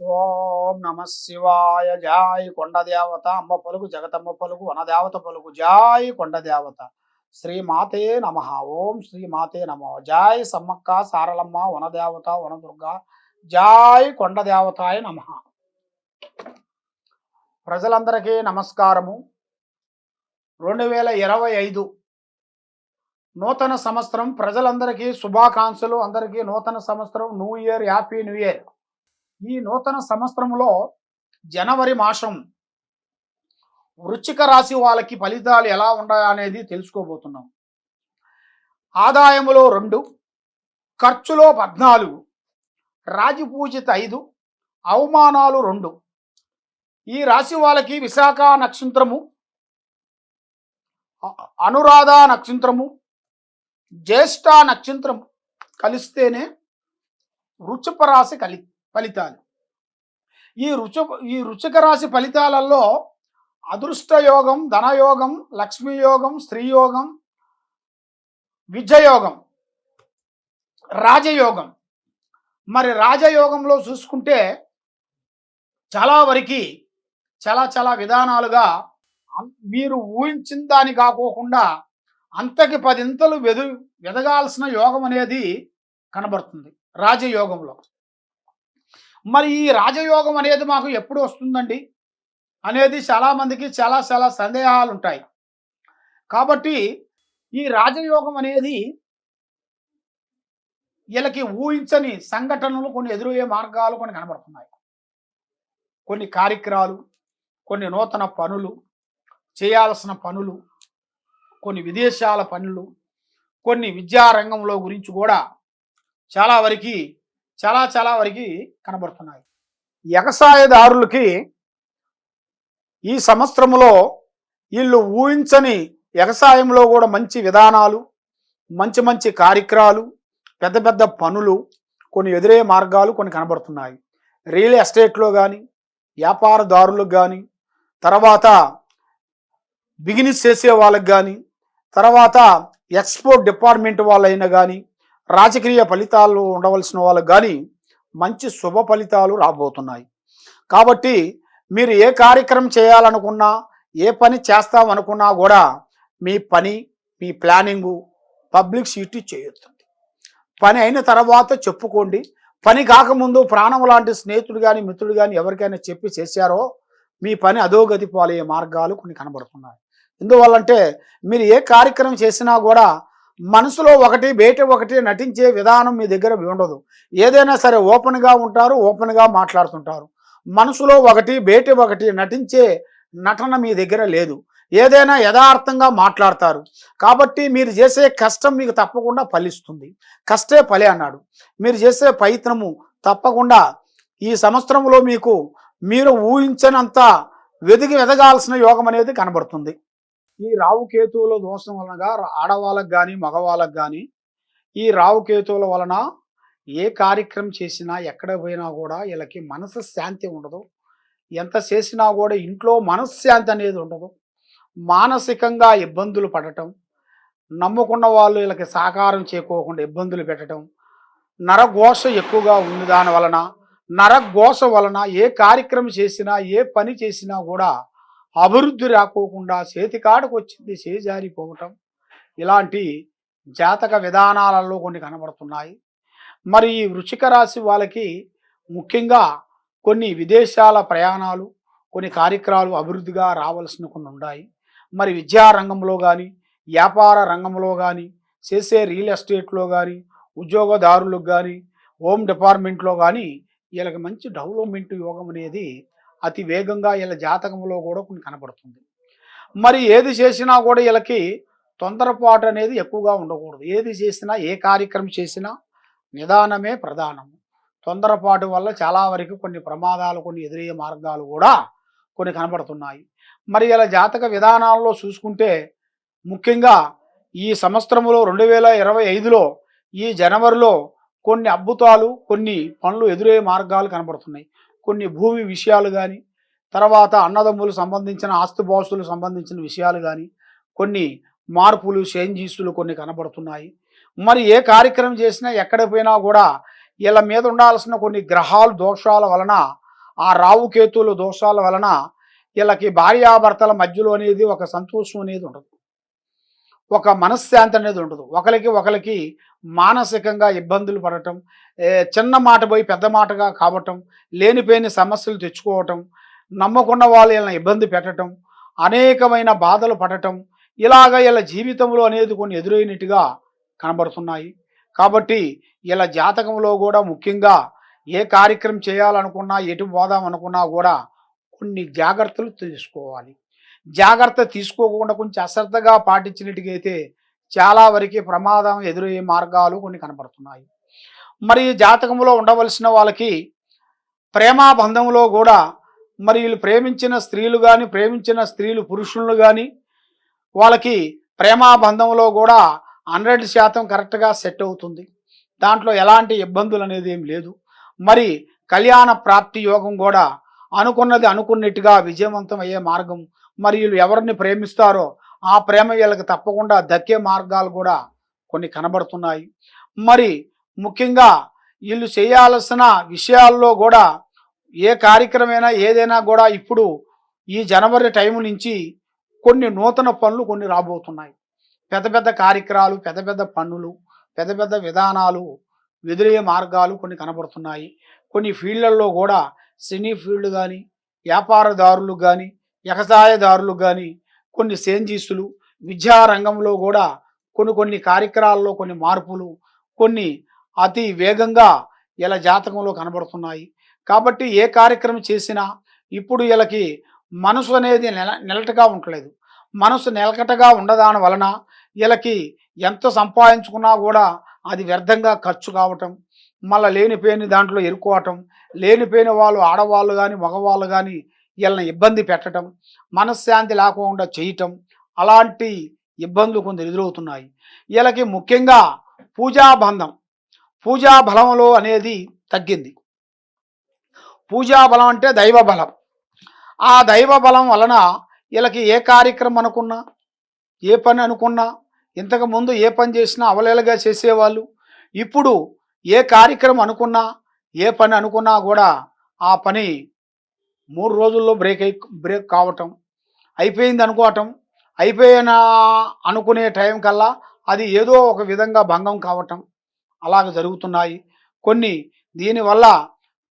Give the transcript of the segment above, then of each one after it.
ఓం నమ శివాయ జాయ్ కొండ దేవత అమ్మ పలుకు జగతమ్మ పలుకు వనదేవత పలుకు జాయ్ కొండ దేవత శ్రీ మాతే నమ. ఓం శ్రీ మాతే నమ. జాయ్ సమ్మక్క సారలమ్మ వనదేవత వనదుర్గ. జాయ్ కొండ దేవతాయ నమ. ప్రజలందరికీ నమస్కారము. రెండు వేల ఇరవై ఐదు నూతన సంవత్సరం ప్రజలందరికీ శుభాకాంక్షలు. అందరికీ నూతన సంవత్సరం new year happy new year. ఈ నూతన సంవత్సరంలో జనవరి మాసం వృశ్చిక రాశి వాళ్ళకి ఫలితాలు ఎలా ఉన్నాయనేది తెలుసుకోబోతున్నాం. ఆదాయములో రెండు ఖర్చులో పద్నాలుగు రాజపూజిత ఐదు అవమానాలు రెండు. ఈ రాశి వాళ్ళకి విశాఖ నక్షత్రము అనురాధ నక్షత్రము జ్యేష్ఠ నక్షత్రం కలిస్తేనే వృషభ రాశి కలి ఫలితాలు. ఈ రుచ ఈ రుచిక రాశి ఫలితాలలో అదృష్టయోగం ధనయోగం లక్ష్మీయోగం స్త్రీయోగం స్త్రీ విద్యయోగం రాజయోగం. మరి రాజయోగంలో చూసుకుంటే చాలా వరకు చాలా చాలా విధానాలుగా మీరు ఊహించిన దాని కాకోకుండా అంతకి పదింతలు వెదు వెదగాల్సిన యోగం అనేది కనబడుతుంది. రాజయోగంలో. మరి ఈ రాజయోగం అనేది మాకు ఎప్పుడు వస్తుందండి? అనేది చాలామందికి చాలా చాలా సందేహాలు ఉంటాయి. కాబట్టి ఈ రాజయోగం అనేది వీళ్ళకి ఊహించని సంఘటనలు కొన్ని ఎదురయ్యే మార్గాలు కొన్ని కనబడుతున్నాయి. కొన్ని కార్యక్రమాలు కొన్ని నూతన పనులు చేయాల్సిన పనులు కొన్ని విదేశాల పనులు కొన్ని విద్యారంగంలో గురించి కూడా చాలా వరకు చాలా చాలా వరకు కనబడుతున్నాయి. ఎగసాయదారులకి ఈ సంవత్సరంలో వీళ్ళు ఊహించని వ్యవసాయంలో కూడా మంచి విధానాలు మంచి మంచి కార్యక్రమాలు పెద్ద పెద్ద పనులు కొన్ని ఎదురే మార్గాలు కొన్ని కనబడుతున్నాయి. రియల్ ఎస్టేట్లో కానీ వ్యాపారదారులకు కానీ తర్వాత బిజినెస్ చేసే వాళ్ళకి కానీ తర్వాత ఎక్స్పోర్ట్ డిపార్ట్మెంట్ వాళ్ళైనా కానీ రాజకీయ ఫలితాలు ఉండవలసిన వాళ్ళు కానీ మంచి శుభ ఫలితాలు రాబోతున్నాయి. కాబట్టి మీరు ఏ కార్యక్రమం చేయాలనుకున్నా ఏ పని చేస్తామనుకున్నా కూడా మీ పని మీ ప్లానింగు పబ్లిక్ సిటీ చేయొద్దండి పని అయిన తర్వాత చెప్పుకోండి. పని కాకముందు ప్రాణం లాంటి స్నేహితుడు కానీ మిత్రుడు కానీ ఎవరికైనా చెప్పి చేశారో మీ పని అధోగతి పాలయ్యే మార్గాలు కొన్ని కనబడుతున్నాయి. ఎందువల్లంటే మీరు ఏ కార్యక్రమం చేసినా కూడా మనసులో ఒకటి బయట ఒకటి నటించే విధానం మీ దగ్గర ఉండదు. ఏదైనా సరే ఓపెన్గా ఉంటారు ఓపెన్గా మాట్లాడుతుంటారు. మనసులో ఒకటి బయట ఒకటి నటించే నటన మీ దగ్గర లేదు. ఏదైనా యథార్థంగా మాట్లాడతారు. కాబట్టి మీరు చేసే కష్టం మీకు తప్పకుండా ఫలిస్తుంది. కష్టే ఫలి అన్నాడు. మీరు చేసే ప్రయత్నము తప్పకుండా ఈ సంవత్సరంలో మీకు మీరు ఊహించనంత వెదిగి వెదగాల్సిన యోగం అనేది కనబడుతుంది. ఈ రావుకేతువుల దోషం వలనగా ఆడవాళ్ళకు కానీ మగవాళ్ళకు కానీ ఈ రావుకేతువుల వలన ఏ కార్యక్రమం చేసినా ఎక్కడ పోయినా కూడా వీళ్ళకి మనసు శాంతి ఉండదు. ఎంత చేసినా కూడా ఇంట్లో మనశ్శాంతి అనేది ఉండదు. మానసికంగా ఇబ్బందులు పడటం నమ్ముకున్న వాళ్ళు వీళ్ళకి సహకారం చేకోకుండా ఇబ్బందులు పెట్టడం నరఘోష ఎక్కువగా ఉంది దాని వలన నరఘోష వలన ఏ కార్యక్రమం చేసినా ఏ పని చేసినా కూడా అభివృద్ధి రాకోకుండా చేతికాడకు వచ్చింది చేజారిపోవటం ఇలాంటి జాతక విధానాలలో కొన్ని కనబడుతున్నాయి. మరి ఈ వృషిక రాశి వాళ్ళకి ముఖ్యంగా కొన్ని విదేశాల ప్రయాణాలు కొన్ని కార్యక్రమాలు అభివృద్ధిగా రావాల్సిన కొన్ని ఉన్నాయి. మరి విద్యా రంగంలో కానీ వ్యాపార రంగంలో కానీ చేసే రియల్ ఎస్టేట్లో కానీ ఉద్యోగదారులకు కానీ హోమ్ డిపార్ట్మెంట్లో కానీ వీళ్ళకి మంచి డెవలప్మెంట్ యోగం అనేది అతి వేగంగా వీళ్ళ జాతకంలో కూడా కొన్ని కనపడుతుంది. మరి ఏది చేసినా కూడా వీళ్ళకి తొందరపాటు అనేది ఎక్కువగా ఉండకూడదు. ఏది చేసినా ఏ కార్యక్రమం చేసినా నిదానమే ప్రధానము తొందరపాటు వల్ల చాలా వరకు కొన్ని ప్రమాదాలు కొన్ని ఎదురయ్యే మార్గాలు కూడా కొన్ని కనబడుతున్నాయి మరి ఇలా జాతక విధానాల్లో చూసుకుంటే ముఖ్యంగా ఈ సంవత్సరంలో రెండు వేల ఇరవై ఐదులో ఈ జనవరిలో కొన్ని అద్భుతాలు కొన్ని పనులు ఎదురయ్యే మార్గాలు కనబడుతున్నాయి కొన్ని భూమి విషయాలు కానీ తర్వాత అన్నదమ్ములు సంబంధించిన ఆస్తుపాస్తులు సంబంధించిన విషయాలు కానీ కొన్ని మార్పులు చేంజీసులు కొన్ని కనబడుతున్నాయి. మరి ఏ కార్యక్రమం చేసినా ఎక్కడ పోయినా కూడా వీళ్ళ మీద ఉండాల్సిన కొన్ని గ్రహాలు దోషాల వలన ఆ రావుకేతువుల దోషాల వలన వీళ్ళకి భార్యాభర్తల మధ్యలో అనేది ఒక సంతోషం అనేది ఉండదు. ఒక మనశ్శాంతి అనేది ఉండదు. ఒకరికి ఒకరికి మానసికంగా ఇబ్బందులు పడటం చిన్న మాట పోయి పెద్ద మాటగా కావటం లేనిపోయిన సమస్యలు తెచ్చుకోవటం నమ్మకున్న వాళ్ళు వీళ్ళని ఇబ్బంది పెట్టడం అనేకమైన బాధలు పడటం ఇలాగ ఇలా జీవితంలో అనేది కొన్ని ఎదురైనట్టుగా కనబడుతున్నాయి. కాబట్టి ఇలా జాతకంలో కూడా ముఖ్యంగా ఏ కార్యక్రమం చేయాలనుకున్నా ఎటు పోదాం అనుకున్నా కూడా కొన్ని జాగ్రత్తలు తీసుకోవాలి. జాగ్రత్త తీసుకోకుండా కొంచెం అశ్రద్ధగా పాటించినట్టుగైతే చాలా వరకు ప్రమాదం ఎదురయ్యే మార్గాలు కొన్ని కనపడుతున్నాయి. మరి ఈ జాతకంలో ఉండవలసిన వాళ్ళకి ప్రేమ బంధంలో కూడా మరి వీళ్ళు ప్రేమించిన స్త్రీలు కానీ ప్రేమించిన స్త్రీలు పురుషులను కానీ వాళ్ళకి ప్రేమ బంధంలో కూడా హండ్రెడ్ శాతం కరెక్ట్గా సెట్ అవుతుంది. దాంట్లో ఎలాంటి ఇబ్బందులు అనేది ఏం లేదు. మరి కళ్యాణ ప్రాప్తి యోగం కూడా అనుకున్నది అనుకున్నట్టుగా విజయవంతం అయ్యే మార్గం మరి వీళ్ళు ఎవరిని ప్రేమిస్తారో ఆ ప్రేమ వీళ్ళకి తప్పకుండా దక్కే మార్గాలు కూడా కొన్ని కనబడుతున్నాయి. మరి ముఖ్యంగా వీళ్ళు చేయాల్సిన విషయాల్లో కూడా ఏ కార్యక్రమైనా ఏదైనా కూడా ఇప్పుడు ఈ జనవరి టైం నుంచి కొన్ని నూతన పనులు కొన్ని రాబోతున్నాయి. పెద్ద పెద్ద కార్యక్రమాలు పెద్ద పెద్ద పనులు పెద్ద పెద్ద విధానాలు ఎదురయ్యే మార్గాలు కొన్ని కనబడుతున్నాయి. కొన్ని ఫీల్డ్లలో కూడా సినీ ఫీల్డ్ కానీ వ్యాపారదారులు కానీ వ్యవసాయదారులు కానీ కొన్ని సేంజీసులు విద్యారంగంలో కూడా కొన్ని కొన్ని కార్యక్రమాల్లో కొన్ని మార్పులు కొన్ని అతి వేగంగా ఇలా జాతకంలో కనబడుతున్నాయి. కాబట్టి ఏ కార్యక్రమం చేసినా ఇప్పుడు వీళ్ళకి మనసు అనేది నెల నిలటగా ఉండలేదు. మనసు నిలకటగా ఉండదాని వలన వీళ్ళకి ఎంత సంపాదించుకున్నా కూడా అది వ్యర్థంగా ఖర్చు కావటం మళ్ళీ లేనిపోయిన దాంట్లో ఎరుకోవటం లేనిపోయిన వాళ్ళు ఆడవాళ్ళు కానీ మగవాళ్ళు కానీ వీళ్ళని ఇబ్బంది పెట్టడం మనశ్శాంతి లేకుండా చేయటం అలాంటి ఇబ్బందులు కొందరు ఎదురవుతున్నాయి. వీళ్ళకి ముఖ్యంగా పూజాబంధం పూజా బలంలో అనేది తగ్గింది. పూజా బలం అంటే దైవ బలం. ఆ దైవ బలం వలన వీళ్ళకి ఏ కార్యక్రమం అనుకున్నా ఏ పని అనుకున్నా ఇంతకు ముందు ఏ పని చేసినా అవలేలగా చేసేవాళ్ళు. ఇప్పుడు ఏ కార్యక్రమం అనుకున్నా ఏ పని అనుకున్నా కూడా ఆ పని మూడు రోజుల్లో బ్రేక్ అయి బ్రేక్ కావటం అయిపోయింది అనుకోవటం అయిపోయిన అనుకునే టైం కల్లా అది ఏదో ఒక విధంగా భంగం కావటం అలాగ జరుగుతున్నాయి. కొన్ని దీనివల్ల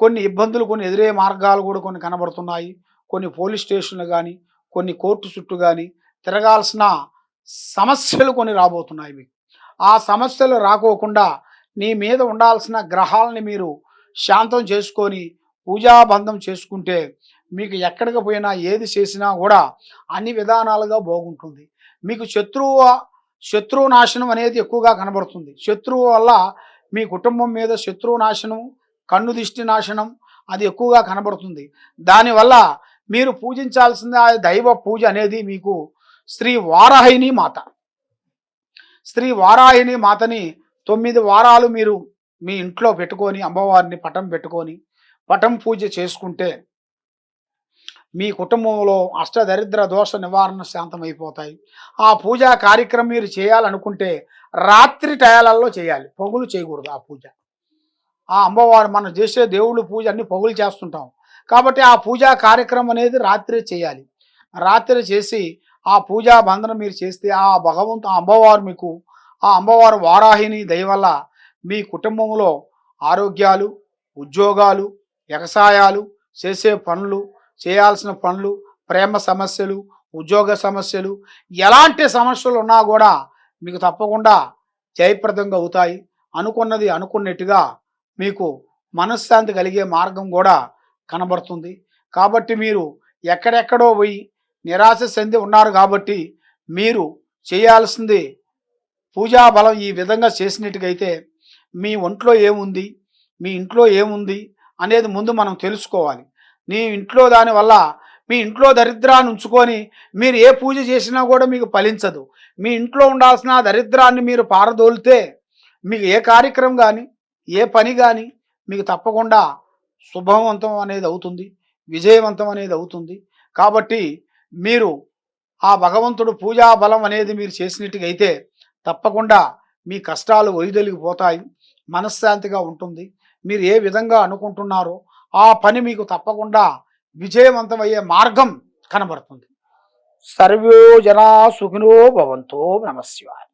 కొన్ని ఇబ్బందులు కొన్ని ఎదురే మార్గాలు కూడా కొన్ని కనబడుతున్నాయి. కొన్ని పోలీస్ స్టేషన్లు కానీ కొన్ని కోర్టు చుట్టూ కానీ తిరగాల్సిన సమస్యలు కొన్ని రాబోతున్నాయి మీకు. ఆ సమస్యలు రాకోకుండా నీ మీద ఉండాల్సిన గ్రహాలని మీరు శాంతం చేసుకొని పూజాబంధం చేసుకుంటే మీకు ఎక్కడికి పోయినా ఏది చేసినా కూడా అన్ని విధానాలుగా బాగుంటుంది. మీకు శత్రువు శత్రువు నాశనం అనేది ఎక్కువగా కనబడుతుంది. శత్రువు వల్ల మీ కుటుంబం మీద శత్రువు నాశనం కన్ను దిష్టి నాశనం అది ఎక్కువగా కనబడుతుంది. దానివల్ల మీరు పూజించాల్సిన ఆ దైవ పూజ అనేది మీకు శ్రీ వారాహిణి మాత. శ్రీ వారాహిణి మాతని తొమ్మిది వారాలు మీరు మీ ఇంట్లో పెట్టుకొని అమ్మవారిని పటం పెట్టుకొని పటం పూజ చేసుకుంటే మీ కుటుంబంలో అష్టదరిద్ర దోష నివారణ శాంతమైపోతాయి. ఆ పూజా కార్యక్రమం మీరు చేయాలనుకుంటే రాత్రి టయాలలో చేయాలి. పొగులు చేయకూడదు ఆ పూజ. ఆ అమ్మవారు మనం చేసే దేవుళ్ళు పూజ అన్ని పొగులు చేస్తుంటాం. కాబట్టి ఆ పూజా కార్యక్రమం అనేది రాత్రి చేయాలి. రాత్రి చేసి ఆ పూజా బంధనం మీరు చేస్తే ఆ భగవంతు ఆ అమ్మవారు మీకు ఆ అమ్మవారు వారాహిని దయ వల్ల మీ కుటుంబంలో ఆరోగ్యాలు ఉద్యోగాలు వ్యవసాయాలు చేసే పనులు చేయాల్సిన పనులు ప్రేమ సమస్యలు ఉద్యోగ సమస్యలు ఎలాంటి సమస్యలు ఉన్నా కూడా మీకు తప్పకుండా జయప్రదంగా అవుతాయి. అనుకున్నది అనుకున్నట్టుగా మీకు మనశ్శాంతి కలిగే మార్గం కూడా కనబడుతుంది. కాబట్టి మీరు ఎక్కడెక్కడో పోయి నిరాశ చెంది ఉన్నారు కాబట్టి మీరు చేయాల్సింది పూజా బలం ఈ విధంగా చేసినట్టుగైతే మీ ఒంట్లో ఏముంది? మీ ఇంట్లో ఏముంది? అనేది ముందు మనం తెలుసుకోవాలి. నీ ఇంట్లో దానివల్ల మీ ఇంట్లో దరిద్రాన్ని ఉంచుకొని మీరు ఏ పూజ చేసినా కూడా మీకు ఫలించదు. మీ ఇంట్లో ఉండాల్సిన దరిద్రాన్ని మీరు పారదోలితే మీకు ఏ కార్యక్రమం కానీ ఏ పని కానీ మీకు తప్పకుండా శుభవంతం అనేది అవుతుంది. విజయవంతం అనేది అవుతుంది. కాబట్టి మీరు ఆ భగవంతుడు పూజా బలం అనేది మీరు చేసినట్టుగైతే అయితే తప్పకుండా మీ కష్టాలు వైదొలిగిపోతాయి మనశ్శాంతిగా ఉంటుంది. మీరు ఏ విధంగా అనుకుంటున్నారో ఆ పని మీకు తప్పకుండా విజయవంతమయ్యే మార్గం కనబడుతుంది. సర్వో జనా సుఖినో భవంతో నమశివాయ